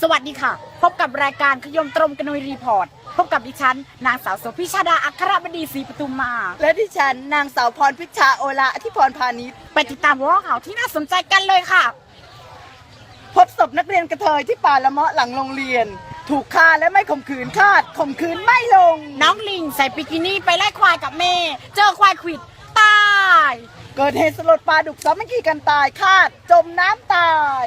สวัสดีค่ะ พบกับรายการขยมตรงกนุยรีพอร์ต พบกับดิฉัน นางสาวโสภิชาดาอัครบดีศรีปทุมมา และดิฉันนางสาวพรพิชชาโอละที่พรพาณิชย์ไปติดตามหัวข่าวที่น่าสนใจกันเลยค่ะ พบศพนักเรียนกระเทยที่ป่าละเมาะหลังโรงเรียน ถูกฆ่าและไม่ข่มขืนคาดข่มขืนไม่ลง น้องลิงใส่บิกินี่ไปไล่ควายกับแม่ เจอควายขวิดตาย เกิดเหตุสลดปลาดุกสามัคคีกันตายคาด จมน้ำตาย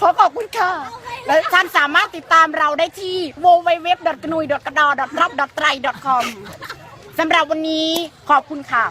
ขอขอบคุณค่ะ และท่านสามารถติดตามเราได้ที่ w w w g n u i g a d o r t r o p t r a i c o m สำหรับวันนี้ขอบคุณค่ะ